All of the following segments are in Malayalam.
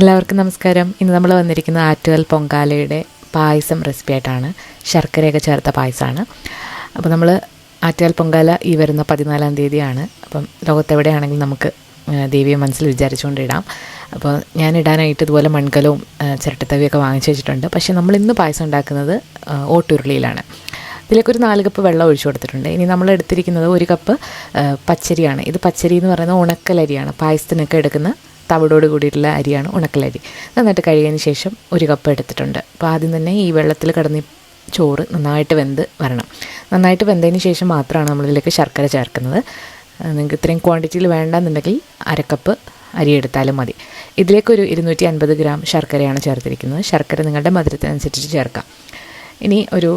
എല്ലാവർക്കും നമസ്കാരം. ഇന്ന് നമ്മൾ വന്നിരിക്കുന്നത് ആറ്റുകൽ പൊങ്കാലയുടെ പായസം റെസിപ്പി ആയിട്ടാണ്. ശർക്കരയൊക്കെ ചേർത്ത പായസമാണ്. അപ്പോൾ നമ്മൾ ആറ്റുകൽ പൊങ്കാല ഈ വരുന്ന പതിനാലാം തീയതിയാണ്. അപ്പം ലോകത്തെവിടെയാണെങ്കിലും നമുക്ക് ദേവിയെ മനസ്സിൽ വിചാരിച്ചുകൊണ്ടിടാം. അപ്പോൾ ഞാൻ ഇടാനായിട്ട് ഇതുപോലെ മൺകലവും ചിരട്ടത്തവിയൊക്കെ വാങ്ങിച്ചു വെച്ചിട്ടുണ്ട്. പക്ഷേ നമ്മൾ ഇന്ന് പായസം ഉണ്ടാക്കുന്നത് ഓട്ടുരുളിയിലാണ്. ഇതിലേക്ക് ഒരു നാല് കപ്പ് വെള്ളം ഒഴിച്ചു കൊടുത്തിട്ടുണ്ട്. ഇനി നമ്മൾ എടുത്തിരിക്കുന്നത് ഒരു കപ്പ് പച്ചരിയാണ്. ഇത് പച്ചരി എന്ന് പറയുന്നത് ഉണക്കലരിയാണ്. പായസത്തിനൊക്കെ എടുക്കുന്ന തവിടോട് കൂടിയിട്ടുള്ള അരിയാണ് ഉണക്കലരി. നന്നായിട്ട് കഴുകിയതിന് ശേഷം ഒരു കപ്പ് എടുത്തിട്ടുണ്ട്. അപ്പോൾ ആദ്യം തന്നെ ഈ വെള്ളത്തിൽ കിടന്ന് ചോറ് നന്നായിട്ട് വെന്ത് വരണം. നന്നായിട്ട് വെന്തതിന് ശേഷം മാത്രമാണ് നമ്മളിതിലേക്ക് ശർക്കര ചേർക്കുന്നത്. നിങ്ങൾക്ക് ഇത്രയും ക്വാണ്ടിറ്റിയിൽ വേണ്ടെന്നുണ്ടെങ്കിൽ അരക്കപ്പ് അരി എടുത്താലും മതി. ഇതിലേക്കൊരു ഇരുന്നൂറ്റി അൻപത് ഗ്രാം ശർക്കരയാണ് ചേർത്തിരിക്കുന്നത്. ശർക്കര നിങ്ങളുടെ മധുരത്തിനനുസരിച്ച് ചേർക്കാം. ഇനി ഒരു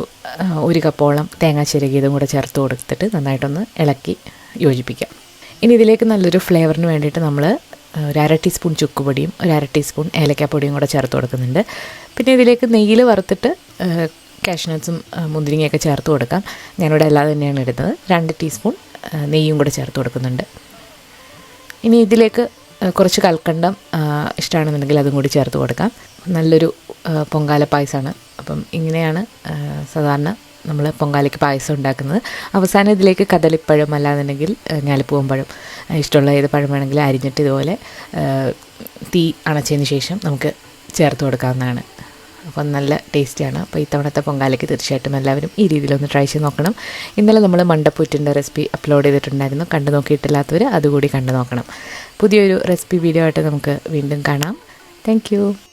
ഒരു കപ്പോളം തേങ്ങാ ചിരകിയതും കൂടെ ചേർത്ത് കൊടുത്തിട്ട് നന്നായിട്ടൊന്ന് ഇളക്കി യോജിപ്പിക്കാം. ഇനി ഇതിലേക്ക് നല്ലൊരു ഫ്ലേവറിന് വേണ്ടിയിട്ട് നമ്മൾ ഒരു അര ടീസ്പൂൺ ചുക്കുപൊടിയും ഒരു അര ടീസ്പൂൺ ഏലക്കാപ്പൊടിയും കൂടെ ചേർത്ത് കൊടുക്കുന്നുണ്ട്. പിന്നെ ഇതിലേക്ക് നെയ്യിൽ വറുത്തിട്ട് കാഷ്നട്ട്സും മുന്തിരിങ്ങയൊക്കെ ചേർത്ത് കൊടുക്കാം. ഞാനിവിടെ അല്ലാതെ തന്നെയാണ് ഇടുന്നത്. രണ്ട് ടീസ്പൂൺ നെയ്യും കൂടെ ചേർത്ത് കൊടുക്കുന്നുണ്ട്. ഇനി ഇതിലേക്ക് കുറച്ച് കൽക്കണ്ടം ഇഷ്ടമാണെന്നുണ്ടെങ്കിൽ അതും കൂടി ചേർത്ത് കൊടുക്കാം. നല്ലൊരു പൊങ്കാല പായസമാണ് അപ്പം ഇങ്ങനെയാണ് സാധാരണ നമ്മൾ പൊങ്കാലയ്ക്ക് പായസം ഉണ്ടാക്കുന്നത്. അവസാനം ഇതിലേക്ക് കദളിപ്പഴം അല്ലാന്നുണ്ടെങ്കിൽ ആ, ഞാലിപ്പൂവൻ പഴം ഇഷ്ടമുള്ള ഏത് പഴം വേണമെങ്കിലും അരിഞ്ഞിട്ട് ഇതുപോലെ തീ അണച്ചതിന് ശേഷം നമുക്ക് ചേർത്ത് കൊടുക്കാവുന്നതാണ്. അപ്പം നല്ല ടേസ്റ്റിയാണ്. അപ്പോൾ ഇത്തവണത്തെ പൊങ്കാലയ്ക്ക് തീർച്ചയായിട്ടും എല്ലാവരും ഈ രീതിയിലൊന്ന് ട്രൈ ചെയ്ത് നോക്കണം. ഇന്നലെ നമ്മൾ മണ്ടപ്പൂറ്റിന്റെ റെസിപ്പി അപ്ലോഡ് ചെയ്തിട്ടുണ്ടായിരുന്നു. കണ്ടു നോക്കിയിട്ടില്ലാത്തവർ അതുകൂടി കണ്ടു നോക്കണം. പുതിയൊരു റെസിപ്പി വീഡിയോ ആയിട്ട് നമുക്ക് വീണ്ടും കാണാം. താങ്ക്